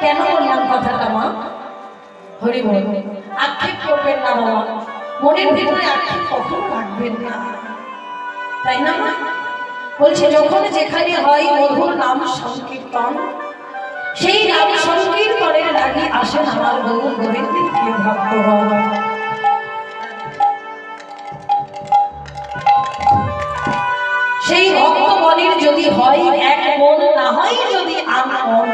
কেন বললাম কথাটা, মা? হরি বল। আক্ষেপ করবেন না, বাবা। মনের ভিতরে আক্ষেপ কখনো রাখবেন না। তাই না, মা? বলছে, যখন যেখানে হয় মধুর নাম সংকীর্তন, সেই নাম সংকীর্তনের আগে আসেন আমার গৌর গোবিন্দের প্রিয় ভক্তগণ সেই ভক্তগণের যদি হয় এক মন, না হয় যদি আন মন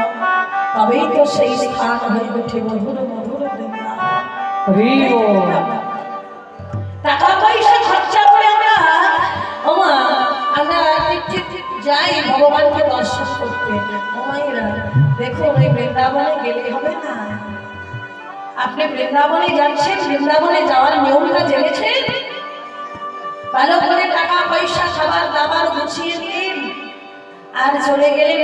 তবেই তো সেই স্থান হয়ে ওঠে মধুর মধুর। টাকা পয়সা খরচা করে আমরা ওমা আমরা ঠিক ঠিক ঠিক যাই ভগবানকে দর্শন করতে। ওমাইরা দেখুন ওই বৃন্দাবনে গেলে হবে না। আপনি বৃন্দাবনে যাচ্ছেন বৃন্দাবনে যাওয়ার নিয়মটা জেনেছেন? ভালো করে টাকা পয়সা খাবার দাবার গুছিয়ে নিলেন আর চলে গেলেন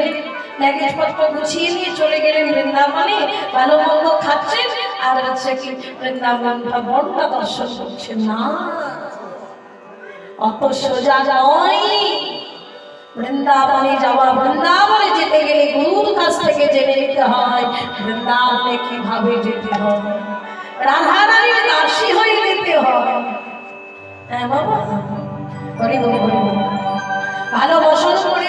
পত্র গুছিয়ে নিয়ে চলে গেলেন বৃন্দাবনে। ভালো মন্দ খাচ্ছেন আর হচ্ছে কি বৃন্দাবনটা বনটা দর্শন করছেন না অত সোজা নয় বৃন্দাবনে যাওয়া, বৃন্দাবনে যেতে গেলে গুরুর কাছ থেকে জেনে নিতে হয়, বৃন্দাবনে কীভাবে যেতে হয়? রাধা রানীর দাসী হয়ে যেতে হয়। হ্যাঁ বাবা ভালো বসন করে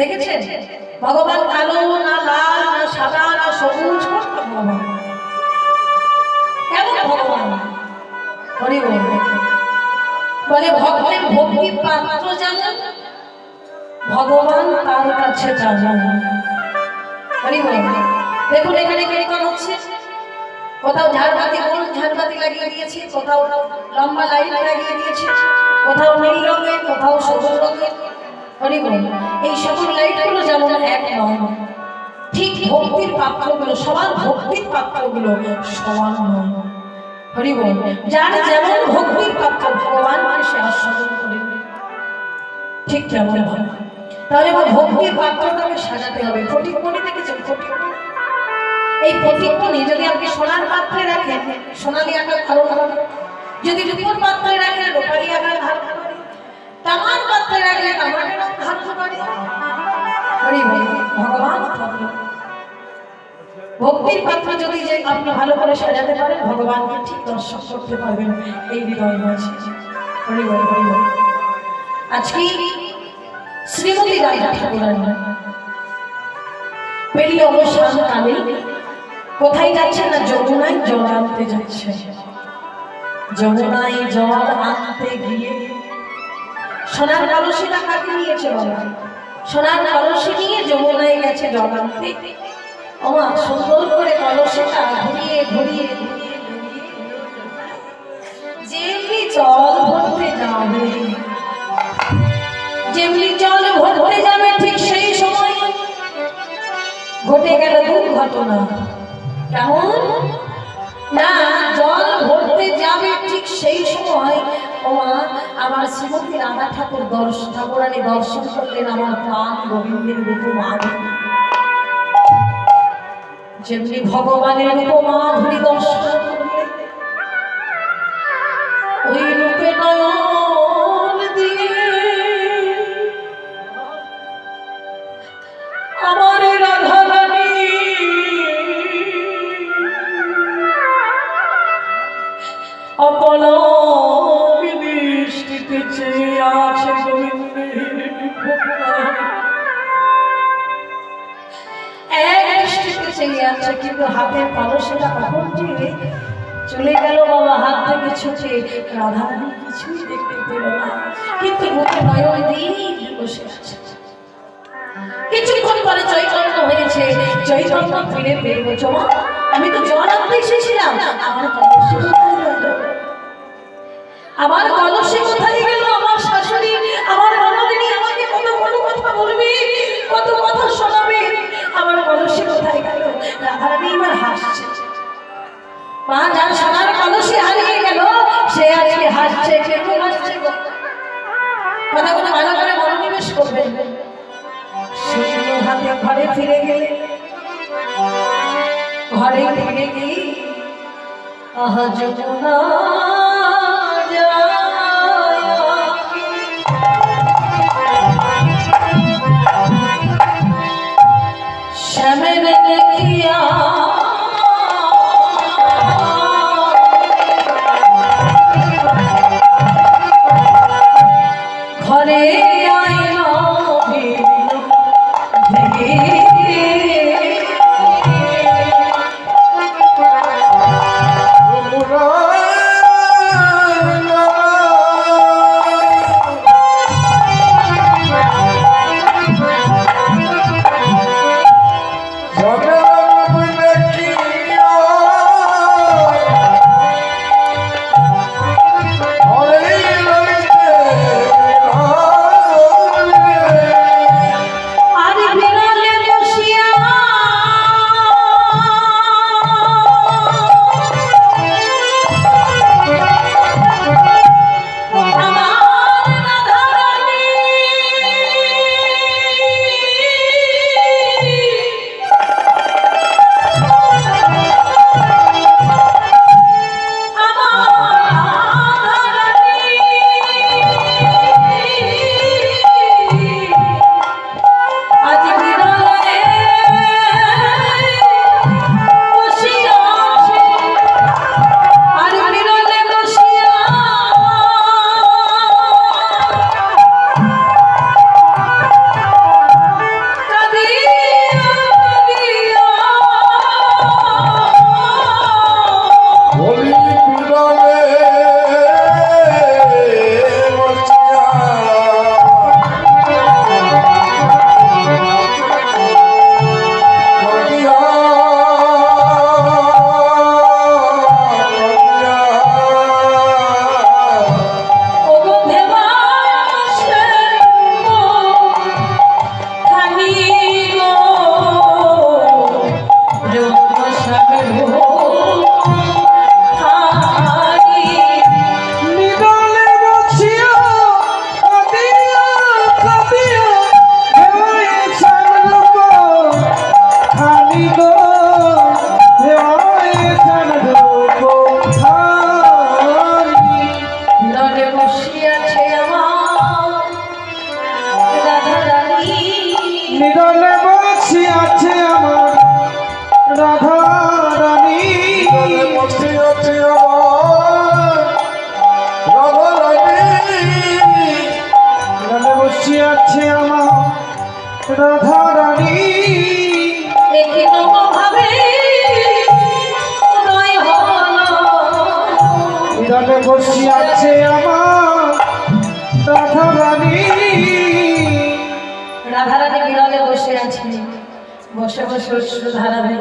দেখেছেন? ভগবান কালো না লাল না সাদা না সবুজ? ভগবান? কেমন ভগবান বল ভক্তের ভক্তি পাত্র ভগবান তার কাছে তেমন হরি দেখুন, এখানে কীর্তন হচ্ছে। কোথাও ঝাড়বাতি গোল, ঝাড়বাতি লাগিয়ে দিয়েছে। কোথাও লম্বা লাইট লাগিয়ে দিয়েছে। কোথাও নীল রঙের, কোথাও সবুজ রঙের। হরি বল। এই সকল লাইটগুলো যেমন এক নয়। ঠিক ভক্তির পাত্রগুলো, সবার ভক্তির পাত্রগুলো সমান নয়। হরি বল, যার যেমন ভক্তির পাত্র সে আস্বাদন ঠিক তাহলে আমার ভক্তির পাত্রটাকে সাজাতে হবে। ফটিকমণি দেখেছেন? ফটিকমণি। এই ফটিকমণি যদি আপনি সোনার পাত্রে রাখেন, সোনালি আকার ধারণ করে যদি রূপোর পাত্রে রাখেন, রূপালি আকার ধারণ তামার রাখলে ভক্তির পাত্র যদি যে আপনি ভালো করে সাজাতে পারেন, ভগবানকে ঠিক করতে পারবেন। এই আজকে শ্রীমতী কালে কোথায় যাচ্ছে না? যমুনায় জল আনতে যাচ্ছে যমুনায় জল আনতে গিয়ে সোনার কলসিটা কাকে নিয়েছে বাবা। সোনার কলসি নিয়ে যমুনায় গেছে জল আনতে ওমা, সুন্দর করে কলসিটা ঘুরিয়ে ঘুরিয়ে যেমনি জল জল ভরতে যাবে ঠিক সেই সময়। ঘটে গেল দুর্ঘটনা। কেমন? না, জল ভরতে যাবে ঠিক সেই সময়। ওমা আমার শ্রীমতী রাধা ঠাকুর দর্শন ঠাকুরানি দর্শন করলেন আমার প্রাণ গোবিন্দের রূপমাধুরী যেমনি ভগবানের রূপমাধুরী দর্শন ফিরে পেয়ে বলছো আমি তো জল আনতে এসেছিলাম আমার কলসি কোথায় গেল? আমার আমার শাশুড়ি, আমার ননদিনী আমাকে কত কত কথা বলবে, কত কথা শোনাবে। আমার কলসি কোথায় গেল? রাধারানী এবার হাসছে। মা, যার সোনার কলসি হারিয়ে গেল, সে আজকে হাসছে কেন হাসছে গো? কথাগুলো ভালো করে মনোনিবেশ করবে। শূন্য হাতে ঘরে ফিরে গেলে ঘরে ফিরে গিয়ে আহা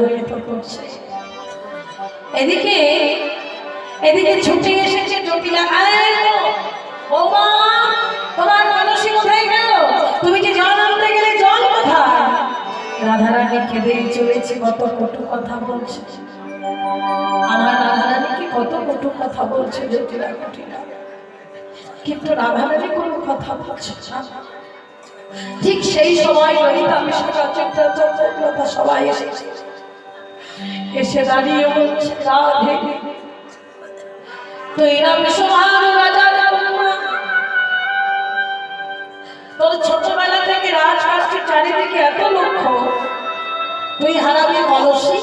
ধারা করছে। এদিকে এদিকে ছুটে এসেছে জটিলা তোমার মানসী কোথায় গেল। তুমি যে জল আনতে গেলে জল কোথায়? রাধারানী কেঁদেই চলেছে, কত কটু কথা বলছে। আমার রাধারানীকে কত কটু কথা বলছে জটিলা জটিলা কিন্তু রাধারানী কোনো কথা বলছে ঠিক সেই সময় ললিতা, বিশাখা চিত্রা, সবাই এসেছে। এসে দাঁড়িয়ে বলছে, রাধে। তুই না বিশ্বভানু রাজার কন্যা তোর ছোটবেলা থেকে রাজরাষ্ট্রের চারিদিকে এত লক্ষ্য, তুই হারাবি কলসি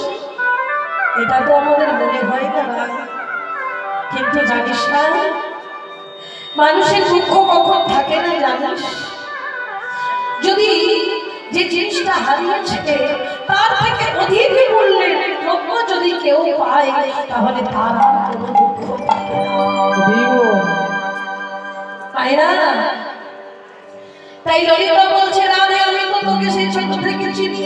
এটা তো আমাদের মনে হয় না কিন্তু জানিস না, মানুষের দুঃখ কখন থাকে না জানিস? যদি যে জিনিসটা হারিয়েছে কেউ পায় তাহলে তার আর কোনো দুঃখ থাকে না। তাই ললিতা বলছে রাধে আমি তো তোকে সেই ছোট থেকে চিনি।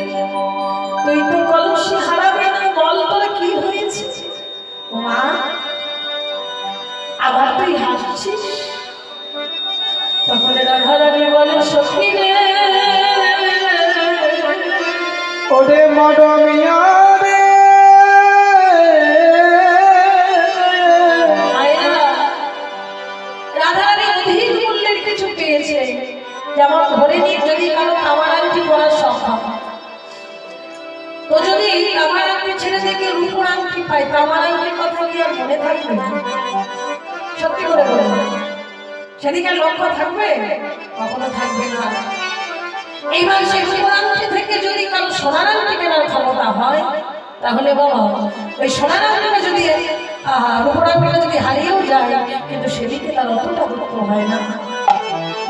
তুই তো কলসি হারাবে না বল তোর কি হয়েছে? মা আবার তুই হাসছিস? তখন রাধারানী বলে সখী রে ওরে মডমিয়া পায় তামার আংটির কথা কি আর মনে থাকবে সত্যি করে বলব সেদিকে লক্ষ্য থাকবে কখনো থাকবে না। এইবার সেই রূপোর থেকে যদি কারও সোনার আংটি কেনার ক্ষমতা হয় তাহলে বলো ওই সোনার আংটিটা যদি আহা, রূপোর আংটিটা যদি হারিয়েও যায় কিন্তু সেদিকে তার অতটা দুঃখ হয় না।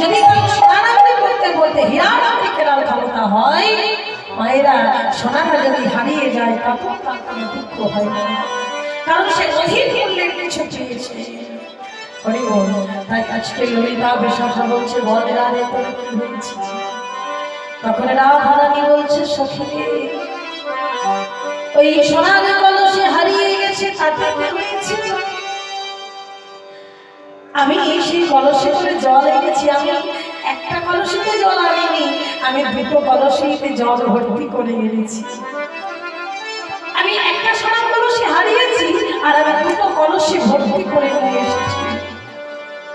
যদি কারও সোনার আংটি করতে বলতে হীরার আংটি কেনার ক্ষমতা হয়, মায়েরা সোনাটা যদি হারিয়ে যায়, তখন তার দুঃখ হয় না। কারণ সে অধিক মূল্যের কিছু বল, তাই আজকে ললিতা বিশাখা বলছে, বল রাধে, তোর কি হয়েছে? তখন রাধারানী বলছে, সখী ওই সোনার কলসে হারিয়ে গেছে, তাতে হয়েছে? আমি সেই কলসে করে জল এনেছি আমি একটা কলসিতে জল আনিনি আমি দুটো কলসিতে জল ভর্তি করে এনেছি। আমি একটা সোনার কলসি হারিয়েছি আর আমি দুটো কলসি ভর্তি করে নিয়ে এসেছি।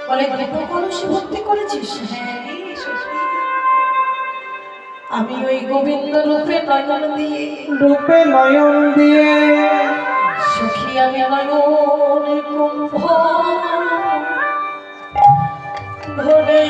বলে দুটো কলসি ভর্তি করেছিস? হ্যাঁ আমি ওই গোবিন্দ রূপে নয়ন দিয়ে রূপে নয়ন দিয়ে সুখী আমি নয়ন কুম্ভ ভরে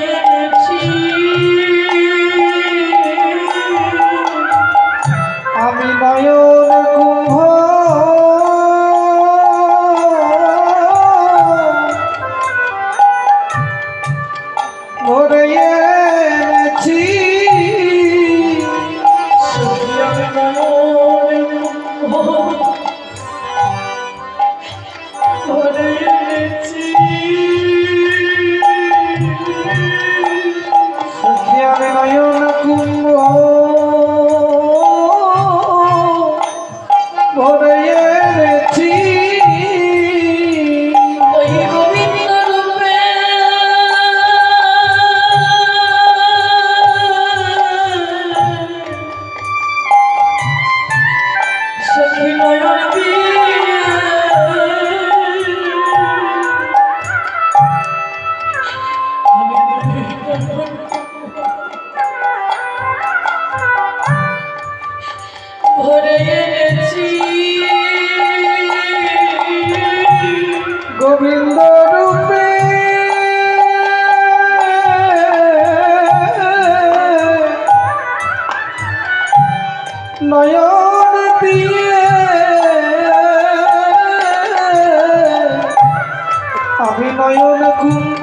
নয়ন দিয়ে। আমি নয়ন কুম্ভ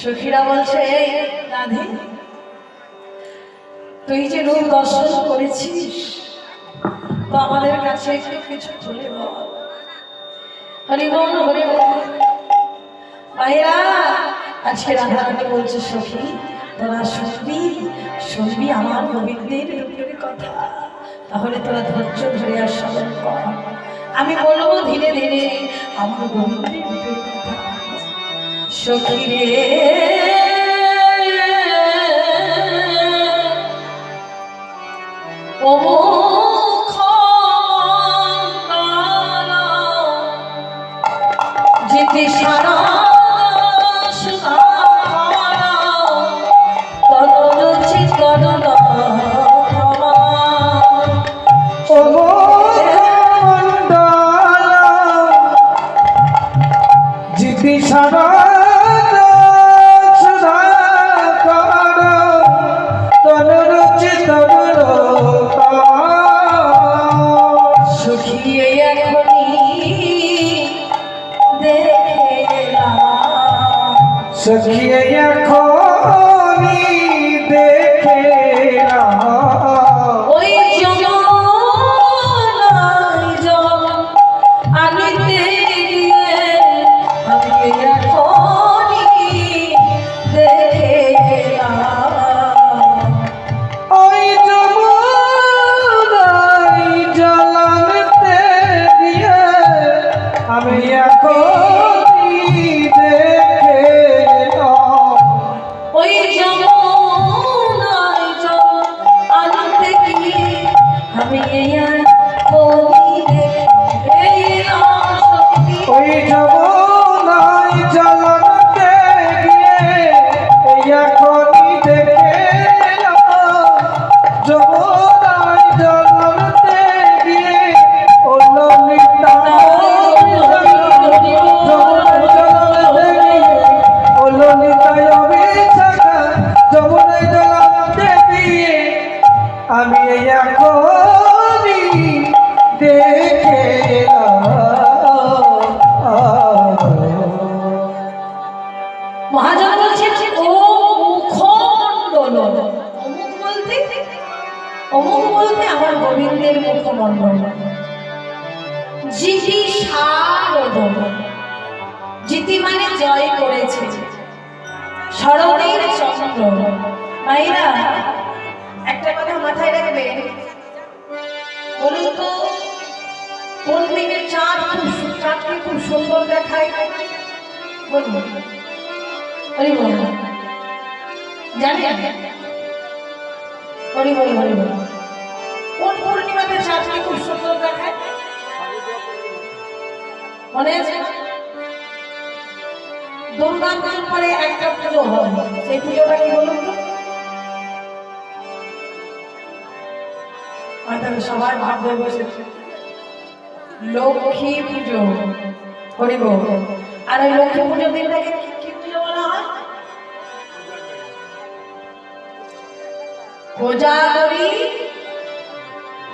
সখীরা বলছে তুই যে রূপ দর্শন করেছিস, তো আমাদের কাছে কিছু চলে বল। হরিবন আজকে রাধারানী বলছে, সখী, তোরা শুনবি শুনবি আমার গোবিন্দের কথা। তাহলে তোরা ধৈর্য ধরে আর স্মরণ কর। আমি বলব, ধীরে ধীরে আমার গোবিন্দের রূপের সখিরে। যেতে সারা Yeah, yeah, Year. সারদম জিতি মানে জয় করেছে। শরণের চন্দ্র। মায়েরা, একটা কথা মাথায় রাখবে। বলুন তো দিকে চাঁদ খুব চাঁদকে খুব সুন্দর দেখায়? জানি কোন পূর্ণিমাতে চাঁদকে খুব সুন্দর দেখায়? দুর্গা একটা লক্ষ্মী পুজো। হরিব আর ওই লক্ষ্মী পুজোর দিনটাকে কি- পুজো বলা হয়?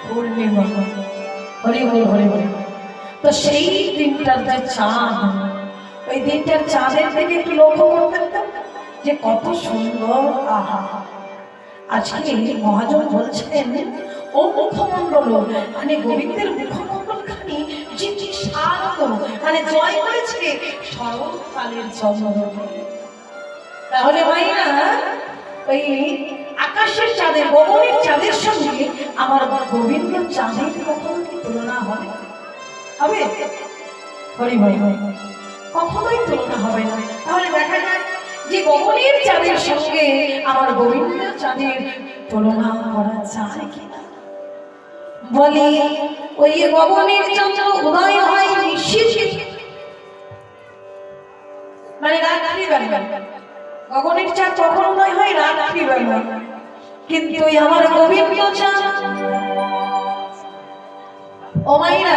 পূর্ণিমা। হরিব হরিব তো সেই দিনটার যে চাঁদ, ওই দিনটার চাঁদের দিকে একটু লক্ষ্য করতেন যে কত সুন্দর আহা। আজকে মহাজন বলছেন, ও মুখমণ্ডল মানে গোবিন্দের মুখমণ্ডল খানি যে শান্ত মানে জয় করেছে শরৎকালের চন্দ্র তাহলে ভাই না, ওই আকাশের চাঁদের গগনের চাঁদের সঙ্গে আমার গোবিন্দ চাঁদের কখনো হবে? হরি হরি কখনোই তুলনা হবে না। তাহলে দেখা যায় যে গগনের চাঁদের সঙ্গে আমার গোবিন্দ চাঁদের তুলনা করা যায় কিনা। বলে, ওই গগনের চন্দ্র উদয় হয় নিশ্চিত। মানে রাত্রিবেলা। গগনের চাঁদ কখন উদয় হয় রাত্রিবেলা। কিন্তু ওই আমার গোবিন্দ চাঁদ, ও মাইরা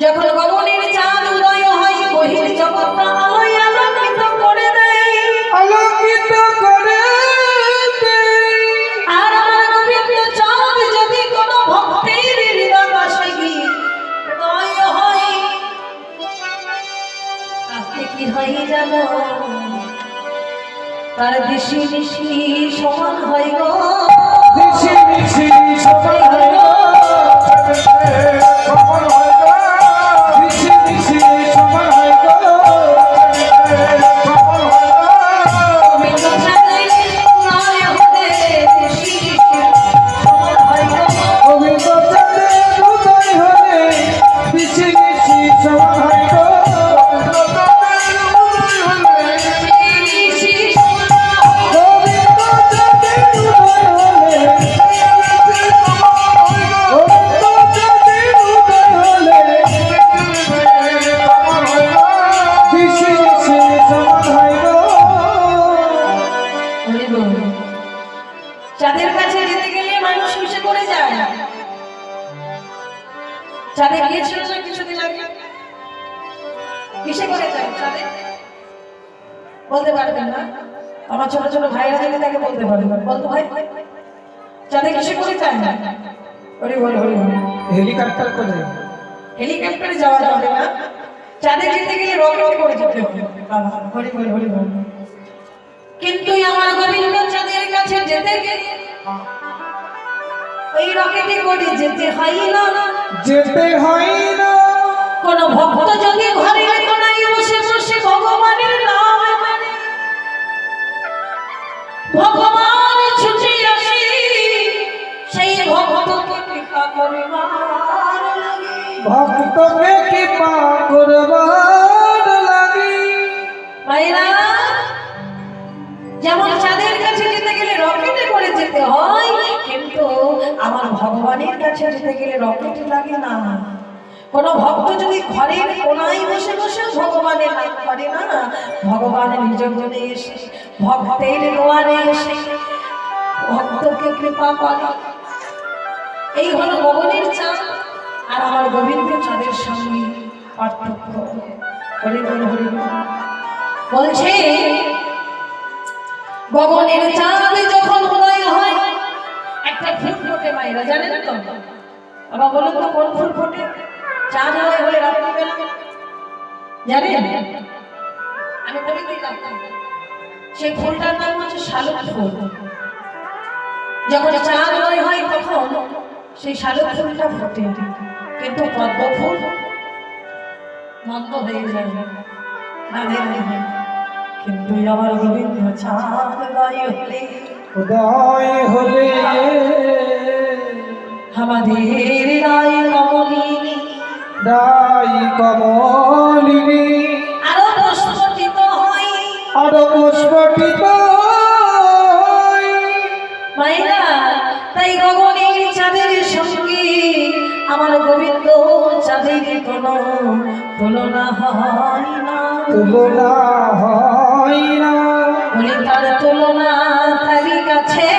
যখন গগনের চাঁদ উদয় হয় বহির জগৎটা আলোয় আলোকিত করে দেয়। আলোকিত করে। আর আমার গোবিন্দ চাঁদ যদি কোনো ভক্তের হৃদয় বাসে গিয়ে উদয় হয় তাতে কি হয় জানো? তার দিশি দিশি সমান হয় গো। দিশি দিশি সবাই হয় হরি বল হরি বল কিন্তু আমার গোবিন্দ চাঁদের কাছে যেতে গেলে ওই রকেটে করে যেতে হয় না যেতে হয় না কোন ভক্ত যদি কোনায় বসে বসে ভগবানের নাম মানে ভগবান ছুটে আসে সেই ভক্তকে কৃপা করবার ভক্তকে কৃপা করবার ভাইরা যেমন চাঁদের কাছে যেতে গেলে রকেটে করে যেতে হয়, কিন্তু আমার ভগবানের কাছে যেতে গেলে রকেটে লাগে না। কোন ভক্ত যদি ঘরের কোনায় বসে বসে ভগবানের নাম করে না ভগবানের নিজনে এসে, ভক্তের দোয়ারে এসে, ভক্তকে কৃপা করে। এই হলো গগনের চাঁদ, আর আমার গোবিন্দ চাঁদের সঙ্গে পার্থক্য। হরি বল হরি বল বলছে, গগনের চাঁদ যখন উদয় হয়, একটা ফুল ফোটে মায়েরা, জানেন তো? বাবা, বলুন তো কোন ফুল ফোটে? চাঁদ উদয় হলে রাত্রিবেলা? জানেন? আমি বলে দিলাম সেই ফুলটার নাম হচ্ছে শালুক ফুল। যখন চাঁদ উদয় হয় তখন সেই শালুক ফুলটা ফোটে। কিন্তু পদ্ম ফুল মন্দ হয়ে যায়। রাধে রাধে কিন্তু আমার গোবিন্দ চাঁদ উদয় হলে উদয় হলে আমাদের রায় কমলিনী। দাই কমলিনী। আরও প্রস্ফুটিত হয় আরও পুষ্পটিত মায়েরা তাই গগনের চাঁদের সঙ্গে আমার গোবিন্দ চাঁদের কোনো তুলনা হয় না। তুলনা হয় না বলি তার তুলনা তারি কাছে।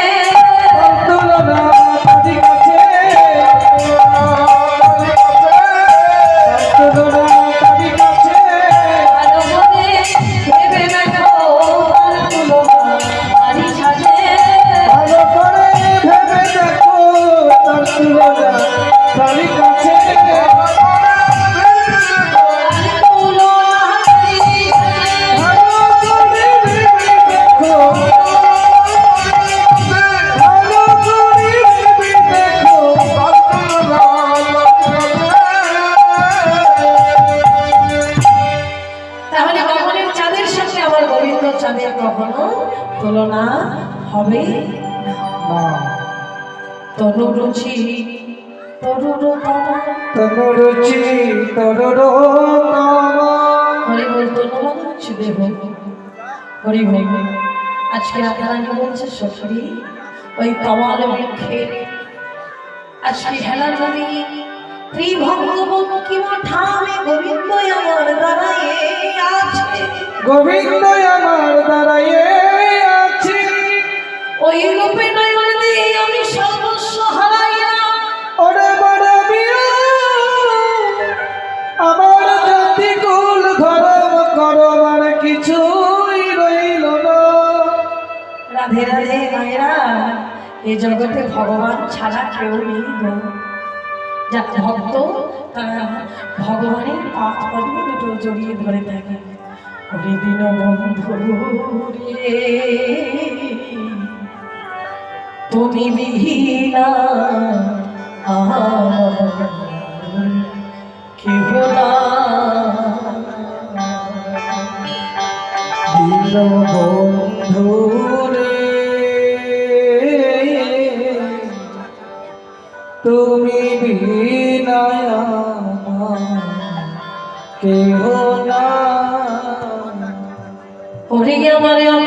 কখনো তুলনা হবে না। তনু রুচি তরুর হরি বল তনু হরি বল আজকে রাধারানী বলছে সখী ওই কমাল বৃক্ষের আজকে হেলা নদী ত্রিভঙ্গ ঠামে গোবিন্দ আমার দাঁড়ায় আছে। গোবিন্দ আমার দাঁড়াইয়ে আছি। ওই রূপে নয়ন দিয়ে আমি সর্বস্ব হারাইলাম ওরে বড় আমার জাতি কুল ধর্ম করবার কিছুই রইল না। রাধে রাধে মায়েরা এই জগতে ভগবান ছাড়া কেউ নেই যারা ভক্ত তারা ভগবানের পাঁচ পদ্ম দুটো জড়িয়ে ধরে থাকে। হরি দিন বন্ধু তুমি বিহীনা কেহ না। দিল বন্ধু তুমি বিনায় কেহ না ওরে আমার অপরাধী ওরে আমার